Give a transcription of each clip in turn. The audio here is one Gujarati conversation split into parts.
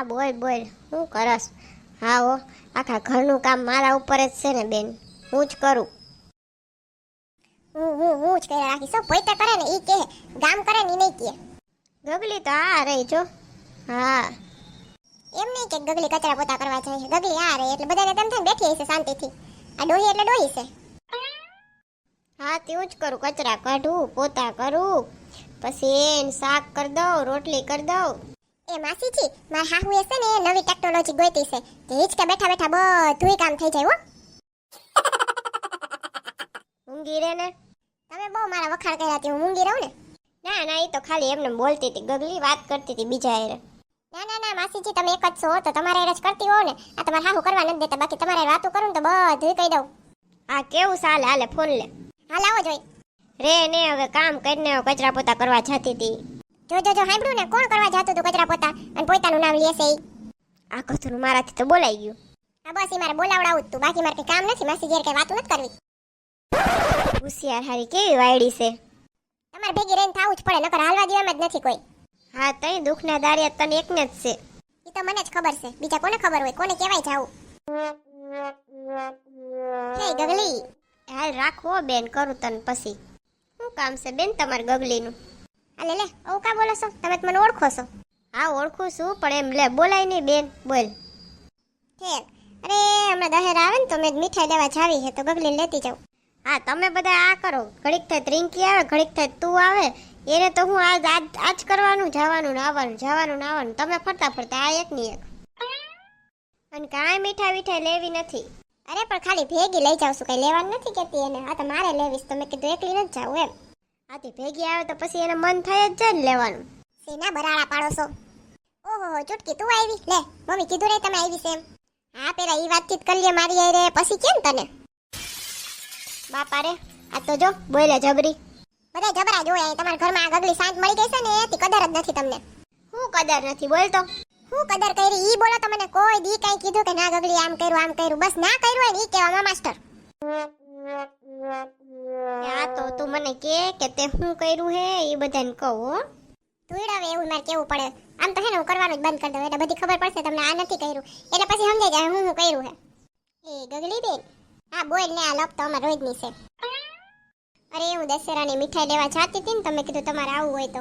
હા બોલ બોલ. હું કરસ? હા હો. આખા ઘરનું કામ મારા ઉપર જ છે ને બેન. હું જ કરું. હું હું હું જ કરી રાખી. સૌ પોતે કરે ને ઈ કે ગામ કરે ને ઈ નહીં કે ગગલી તો આ રહી જો. હા. એમ નહીં કે ગગલી કચરા પોતા કરવા જાય છે. ગગલી આ રહી એટલે બધાને તેમ થઈને બેઠી હશે શાંતિથી. આ ડોહી એટલે ડોહી છે. હા તેવું જ કરું. કચરા કાઢું પોતા કરું. પછી એને શાક કરી દઉં રોટલી કરી દઉં. એ માસીજી મારા હાહુએ છે ને નવી ટેકનોલોજી ગોતી છે. કે હિચકે બેઠા બેઠા બધુંય કામ થઈ જાય હો. ઊંઘી રે ને. તમે બહુ મારા વખાણ કર્યા હતી હું મૂંગી રહું ને? ના ના એ તો ખાલી એમને બોલતી હતી ગગલી વાત કરતી હતી બીજા એરે ના ના ના માસીજી તમે એક જ છો તો તમારે એરે જ કરતી હો ને. આ તમારે હાહુ કરવા નથી દેતા બાકી તમારે વાતો કરું ને તો બધું કહી દઉં. આ કેવું સાલ હાલે ફોન લે. હાલ આવો જોઈ રે ને હવે કામ કરીને કચરા પોતા કરવા જતી હતી. જો જો જો સાંભળ્યું ને કોણ કરવા જતું હતું કચરા પોતા? અને પોતાનું નામ લેશે ઈ. આ કથું મારાથી તો બોલાઈ ગયું. આ બસ મારે બોલાવડાવું તું. બાકી મારે કઈ કામ નથી. માસી ઘેર કઈ વાતો નથી કરવી. હોશિયાર હારી કેવી વાયડી છે? તમારે ભેગી રહીને થાવું જ પડે નકર હાલવા દેવામાં જ નથી કોઈ. હા તઈ દુઃખના દાળિયા તને એકને જ છે. ઈ તો મને જ ખબર છે. બીજા કોને ખબર હોય? કોને કહેવાય જાવું? હે ગગલી. હાલ રાખો બેન કરું તને પછી. શું કામ છે બેન તમારે ગગલીનું? અલે લે આવું કા બોલો છો? તમે મને ઓળખો છો. હા, ઓળખું છું, પણ એમ લે, બોલાય નહીં બેન, બોલ. ઠીક અરે, હમણાં દહેર આવે ને તો મેં મીઠાઈ લેવા જાવી છે, તો ગગલી લેતી જાઉં. હા, તમે બધા આ કરો. ઘડીક થાય ત્રિંકી આવે, ઘડીક થાય તું આવે. એને તો હું આજ આજ આજ કરવાનું, જવાનું ને આવવાનું, જવાનું ને આવવાનું. તમે ફરતા ફરતા આ એક ની એક. અને કાંઈ મીઠાઈ મીઠાઈ લેવી નથી. અરે, પણ ખાલી ભેગી લઈ જાઉં છું, કઈ લેવાનું નથી કેતી એને. આ તો મારે લેવીશ. તમે કીધું એકલી નથી જાવ એમ. આથી ભેગી આવે તો પછી એને મન થાય જ જાય ને લેવાનું. સેના બરાડા પાડો છો? ઓહો ચૂટકી તું આવી. લે મમ્મી કીધું રે તમે આવી છે એમ. હા પેલા ઈ વાતચીત કરી લે મારી હારે. પછી કેમ તને? બાપા રે આ તો જો બોલે જબરી બધા જબરા જોયા તમારા ઘરમાં આ ગગલી શાંત મળી ગઈ છે ને એથી કદર જ નથી તમને. હું કદર નથી બોલતો હું કદર કરી? ઈ બોલો તમને કોઈ દી કઈ કીધું કે ના ગગલી આમ કર્યું આમ કર્યું. બસ ના કર્યું હોય ને ઈ કહેવામાં માસ્ટર. આ તો તું મને કે કે તે શું કર્યું હે, એ બધાને કહું, હો. એવું મારે કેવું પડે? આમ તો હે ને હું કરવાનું જ બંધ કરી દઉં, એટલે બધી ખબર પડશે તમને આ નથી કર્યું. એટલે પછી સમજાઈ જાય હું શું કર્યું હે. એ ગગલી બેન હા બોલ ને આ લપ તો અમારે રોજની છે. અરે, હું દશેરાની મીઠાઈ લેવા જાતી હતી ને તમે કીધું તમારે આવું હોય તો.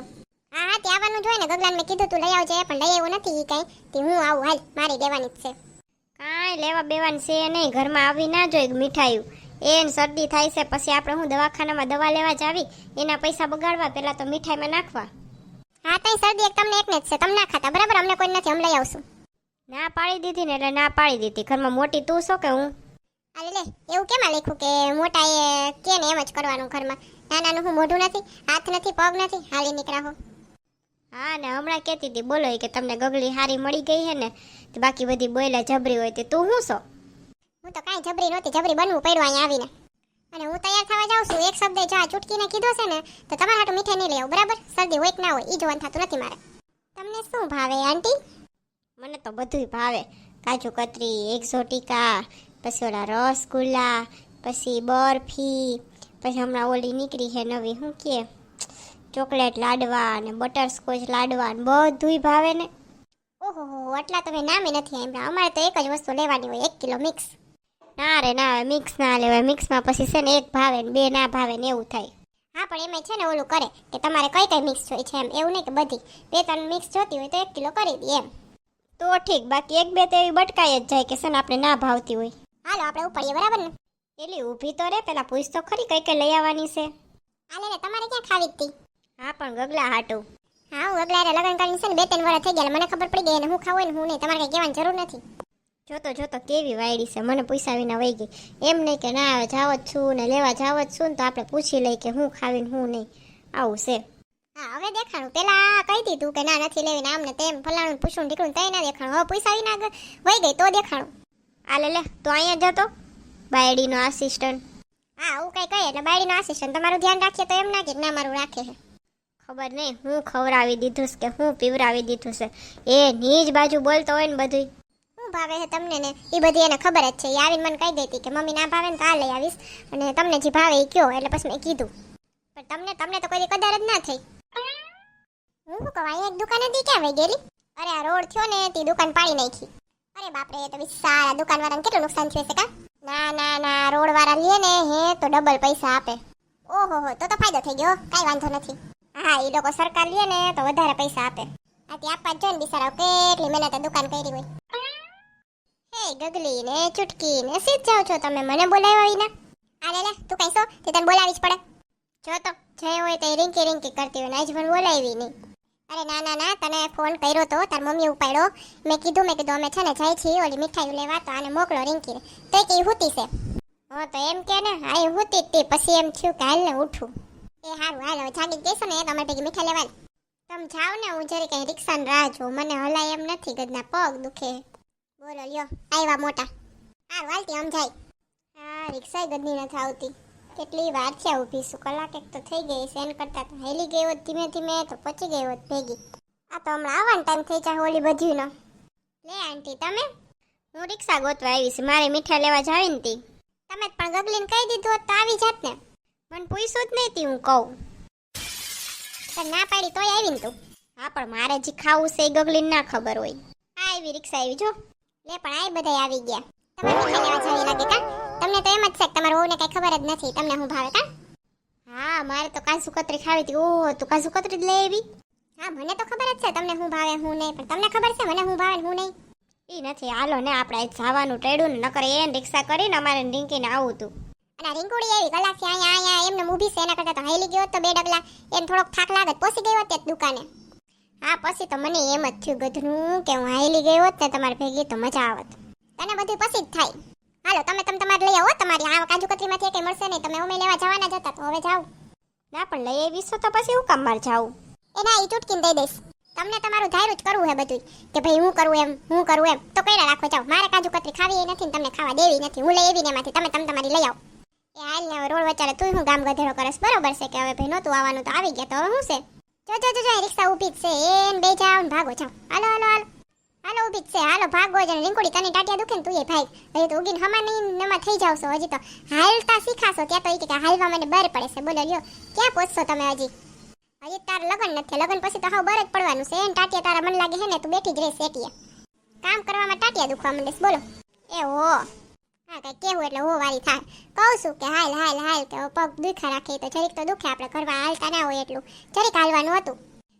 હા હા, તે આવવાનું જોઈએ ને. ગગલાને મેં કીધું તું લઈ આવજે, પણ લઈ આવ્યો નથી એ કઈ. તે હું આવું, હાલ, મારી દેવાની જ છે. કાંઈ લેવા બેવાનું છે નહીં, ઘરમાં આવી ના જોઈ મીઠાયું. એને શરદી થાય છે પછી આપણે હું દવાખાનામાં દવા લેવા જાવી? એના પૈસા બગાડવા પહેલા તો મીઠાઈમાં નાખવા. હા તઈ શરદી એક તમને એકને જ છે તમે ના ખાતા બરાબર? અમને કોઈ નથી અમે લઈ આવશું. ના પાડી દીધી ને એટલે ના પાડી દીધી. ઘરમાં મોટી તું છો કે હું? અરે લે એવું કેમાં લખ્યું કે મોટા એ કે ને એમ જ કરવાનું ઘરમાં? નાનાનું હું મોઢું નથી હાથ નથી પગ નથી હાલી નીકળા હો. હા ને હમણાં કહેતી હતી બોલો કે તમને ગગલી હારી મળી ગઈ છે ને તો બાકી બધી બોયલા જબરી હોય તે તું શું છો? હું તો કાંઈ જબરી નહોતી જબરી બનવું પડ્યું અહીંયા આવીને. અને હું તૈયાર થવા જાઉં છું એક શબ્દ જો આ ચૂટકીને કીધો છે ને તો તમારા હાટું મીઠાઈ નહીં લેવું બરાબર? શરદી હોય કે ના હોય એ જોવાનું થતું નથી મારે. તમને શું ભાવે આંટી? મને તો બધુંય ભાવે. કાજુ કતરી એક્ઝોટિકા પછી ઓલા રસગુલ્લા પછી બરફી પછી હમણાં ઓલી નીકળી છે નવી શું કે ચોકલેટ લાડવા અને બટરસ્કોચ લાડવા ને બધુંય ભાવે ને. ઓહો આટલા તમે નામે નથી એમ અમારે તો એક જ વસ્તુ લેવાની હોય એક કિલો મિક્સ. ના રે ના હવે મિક્સ ના લેવાય મિક્સમાં પછી છે ને એક ભાવે ને બે ના ભાવે ને એવું થાય. હા પણ એમાં છે ને ઓલું કરે કે તમારે કઈ કઈ મિક્સ જોઈએ છે એમ. એવું નહીં કે બધી. બે ત્રણ મિક્સ જોતી હોય તો એક કિલો કરી દઈએ એમ. તો ઠીક બાકી એક બે તો એવી બટકાઈ જ જાય કે છે ને આપણે ના ભાવતી હોય. હાલો આપણે ઉપાડીએ બરાબર ને? એટલે ઊભી તો રે પેલા પૂછ તો ખરી કઈ કઈ લઈ આવવાની છે. હાલે ને તમારે ક્યાં ખાવી હતી? હા પણ ગગલા હાટું. હા હું ગગલા લગ્ન કરીને છે ને બે ત્રણ વર્ષ થઈ ગયા મને ખબર પડી ગઈ અને હું ખાવું ને હું નહીં. તમારે કઈ કહેવાની જરૂર નથી. જોતો જોતો કેવી વાયડી છે, મને પૂછા વિના વહી ગઈ. એમ નહીં કે ના આવે જાવ જ છું ને લેવા જાવ જ છું ને તો આપણે પૂછી લઈ કે હું ખાવીને હું નહીં. આવું છે. હા, હવે દેખાણું. પેલા કહી દીધું કે ના નથી લેવી ને આમને તેમ ફલાણું ને પૂછું ઢીકણું તઈ ના દેખાણું. હવે પૈસા વિના વહી ગઈ તો દેખાણું. આ લે તો અહીંયા જતો બાયડીનો આસિસ્ટન્ટ હા હું કઈ કહીએ એટલે બાયડીનો આસિસ્ટન્ટ તમારું ધ્યાન રાખીએ તો એમ ના કે ના, મારું રાખે છે. ખબર નહીં, હું ખવડાવી દીધું કે હું પીવરાવી દીધું છે. એ નીજ બાજુ બોલતો હોય ને બધું શું ભાવે છે તમને ને, એ બધી એને ખબર જ છે. એ આવીને મને કહી દેતી કે મમ્મી ના ભાવે ને તો આ લઈ આવીશ. અને તમને જે ભાવે એ કયો, એટલે પછી મેં કીધું. પણ તમને તમને તો કોઈ કદર જ ના થઈ. હું શું કહું એક દુકાને હતી ક્યાં વહી અરે આ રોડ થયો ને, તે દુકાન પાડી નાખી. અરે બાપરે તો વિશાળ દુકાન વાળાને કેટલું નુકસાન થયું છે કા? ના ના ના રોડ વાળા લે ને, હે, તો ડબલ પૈસા આપે. ઓહો હો, તો તો ફાયદો થઈ ગયો કાઈ વાંધો નથી. હા એ લોકો સરકાર લે ને, તો વધારે પૈસા આપે. આ ત્યાં આપવા જ જોઈએ ને બિચારા કેટલી મહેનત દુકાન કરી હોય. હે ગગલી ને ચુટકી ને સીધ જાઓ છો તમે. મને બોલાવ્યા વિના. આ લે તું કઈ તે તને બોલાવી જ પડે. જો તો, જે હોય તે રિંકી રિંકી કરતી હોય ને, આજ પણ બોલાવી નહીં. અરે ના ના ના, તને ફોન કર્યો તો તાર મમ્મી ઉપાડ્યો. મેં કીધું મેં કીધું, અમે છે ને જાય છીએ, ઓલી મીઠાઈ લેવા, તો આને મોકલો રિંકી તો એ કે હુતી છે? હો, તો એમ કે ને, હા, એ હુતી તે. પછી એમ થયું કે હાલ ને ઉઠું. એ હારું, હાલ જાગી જઈશું ને તમારે ભેગી મીઠાઈ લેવાની. તમે જાઓ ને, હું જરી કઈ રિક્ષાની રાહ જોઉં. મને હલાય એમ નથી ગદના, પગ દુખે. બોલો, લ્યો આવ્યા મોટા. હા વાલતી આમ જાય હા રિક્ષા ગદની નથી આવતી. કેટલી વાર છે, ઊભી શું કલાક એક તો થઈ ગઈ સેન કરતા તો હેલી ગઈ હોત ધીમે ધીમે, તો પચી ગઈ હોત ભેગી. આ તો હમણાં આવવાનો ટાઈમ થઈ જાય હોળી બધીનો. લે, આંટી, તમે? હું રિક્ષા ગોતવા આવી છું. મારે મીઠા લેવા જાવી ને તી. તમે પણ ગગલીને કહી દીધું હોત તો આવી જાત ને મને પૂછ્યું જ નહીં હું કહું. ના પાડી તોય આવી ને તું. હા, પણ મારે જે ખાવું છે એ ગગલીને ના ખબર હોય. હા એવી રિક્ષા આવી, જો. લે, પણ આ બધા આવી ગયા. તમારે મીઠાઈ લેવા જવી લાગે કા? તમને તો એમ જ છે તમારા વહુને કઈ ખબર જ નથી, તમને હું ભાવે કા? હા, મારે તો કાજુ કતરી ખાવી હતી. ઓ તું કાજુ કતરી જ લઈ હા, મને તો ખબર જ છે તમને હું ભાવે હું નહીં, પણ તમને ખબર છે મને હું ભાવે હું નહીં? એ નથી, હાલો ને, આપણે જવાનું ટેડું નકર એને રિક્ષા કરીને અમારે રિંકીને આવું તું. અને આ રીંગુડી એવી કલાકથી અહીંયા અહીંયા, એમને ઊભી છે, એના કરતા તો હાલી ગયો તો બે ડગલા. એમ થોડોક થાક લાગત પહોંચી ગયો હોત તે દુકાને. હા, પછી તો મને એમ જ થયું ગધનું કે હું હાલી ગઈ હોત ને તમારે ભેગી તો મજા આવત. તને બધું પછી જ થાય. હાલો, તમે તમે તમારે લઈ આવો, તમારી આ કાજુ કતરીમાંથી કઈ મળશે નહીં. તમે અમે લેવા જવાના જ હતા, તો હવે જાઓ. ના, પણ લઈ આવીશો તો પછી હું કામ માર જાઉં? એ ના એ ચૂટકીને દઈ દઈશ. તમને તમારું ધાર્યું જ કરવું હે બધું કે ભાઈ હું કરું એમ, હું કરું એમ. તો કઈ રાખો, જાઓ. મારે કાજુ કતરી ખાવી નથી ને તમને ખાવા દેવી નથી. હું લઈ આવી ને એમાંથી તમે તમે તમારી લઈ આવો. એ હાલ ને રોડ વચારે તું હું ગામ ગધેડો કરસ. બરોબર છે કે હવે ભાઈ નહોતું આવવાનું તો આવી ગયા તો હવે શું છે? જો જો જો રિક્ષા ઊભી છે. એન બે જાવ ને ભાગો જાવ હાલો હાલો હાલો. હાલો, ઊભી છે. હાલો, ભાગો જ અને તને ટાટિયા દુખે ને તું એ ભાઈ હજી તો ઉગીને હમા નહીં નમા થઈ જાવ છો. હજી તો હાલતા શીખાશો. ત્યાં તો એ કે હાલવા મને બર પડે છે. બોલો, લ્યો, ક્યાં પહોંચશો તમે હજી? હજી તાર લગન નથી લગન પછી તો હાવ બર જ પડવાનું છે. એન ટાટિયા તારા મન લાગે છે ને, તું બેઠી જ રહે સેટીએ કામ કરવામાં ટાટિયા દુખવા માંડે બોલો. એ હો. કેવું એટલે હો વારી થાય. કહું છું કે હાલ હાલ હાલ કે પગ દુખા રાખે તો જરીક તો દુખે, આપણે ઘરમાં હાલતા ના હોય એટલું. જરીક હાલવાનું હતું.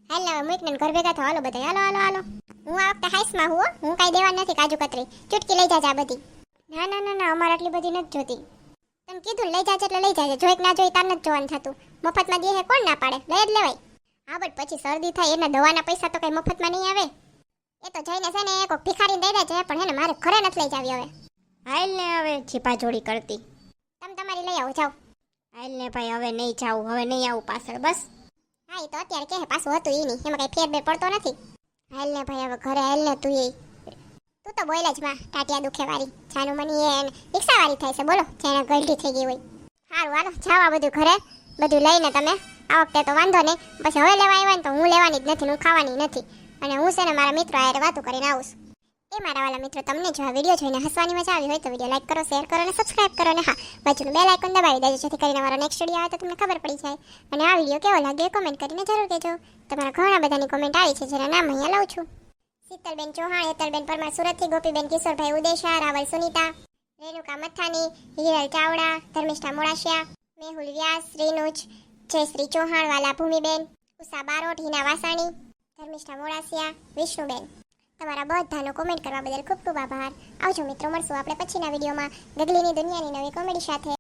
હાલ, હવે મૂકને ઘર ભેગા થો હાલો બધા હાલો હાલો હાલો. હું આ વખતે હાઈસમાં હું હું. કાંઈ દેવા નથી કાજુ કતરી. ચૂટકી લઈ જાજા બધી. ના ના ના ના, અમારે આટલી બધી નથી જોતી. તને કીધું લઈ જાજે એટલે લઈ જાજે. જોઈક ના જોઈ તાર નથી જોવાનું થતું. મફતમાં દે કોણ ના પાડે? લઈ જ લેવાય. હા, બટ પછી શરદી થાય, એના દવાના પૈસા તો કઈ મફતમાં નહીં આવે. એ તો જઈને છે ને એક ભિખારીને દઈ દેજે, પણ હે ને મારે ઘરે નથી લઈ જાવી હવે. હાલ ને હવે છીપા જોડી કરતી. તમે તમારી લઈ આવો જાઓ. હાલ ને ભાઈ હવે નહીં જાવું હવે નહીં આવું પાછળ બસ. હા એ તો અત્યારે કે પાછું હતું એ નહીં. એમાં કઈ ફેર બે પડતો નથી. હાલ ને ભાઈ હવે ઘરે હાલ ને તું એ. તું તો બોલે જ માં ટાટિયા દુખે વાળી જાનું મની એ રિક્ષા વાળી થાય છે બોલો. જેને ગલટી થઈ ગઈ હોય. સારું હાલો જાઓ આ બધું ઘરે. બધું લઈને તમે. આ વખતે તો વાંધો નહીં. પછી હવે લેવા આવ્યા ને તો હું લેવાની જ નથી હું ખાવાની નથી. અને હું છે ને મારા મિત્રો આરે વાતો કરીને આવું છું. એ મારા વાલા મિત્રો, તમને જો આ વીડિયો જોઈને હસવાની મજા આવી હોય તો વીડિયો લાઈક કરો, શેર કરો અને સબસ્ક્રાઇબ કરો અને હા, બાજુનું બે લાઇકન દબાવી દેજો, જેથી કરીને મારો નેક્સ્ટ વીડિયો આવે તો તમને ખબર પડી જાય. અને આ વીડિયો કેવો લાગ્યો કોમેન્ટ કરીને જરૂર કહેજો. તમારા ઘણા બધાની કોમેન્ટ આવી છે, જેના નામ અહીંયા લઉં છું. શીતલબેન ચૌહાણ, હેતલબેન પરમાર સુરતથી, ગોપીબેન કિશોરભાઈ ઉદેશા, રાવલ સુનીતા, રેણુકા મથાની, હિરલ ચાવડા, ધર્મિષ્ઠા મોડાશિયા મેહુલ વ્યાસ, રેનુજ, જયશ્રી ચૌહાણ, વાલા ભૂમિબેન, ઉષા બારોટ, હિના વાસાણી, ધર્મિષ્ઠા મોડાસિયા, વિષ્ણુબેન. તમારા બધાનો કોમેન્ટ કરવા બદલ ખૂબ ખૂબ આભાર. આવજો મિત્રો, મળશું આપણે પછીના વિડીયોમાં. ગગલીની દુનિયાની નવી કોમેડી સાથે.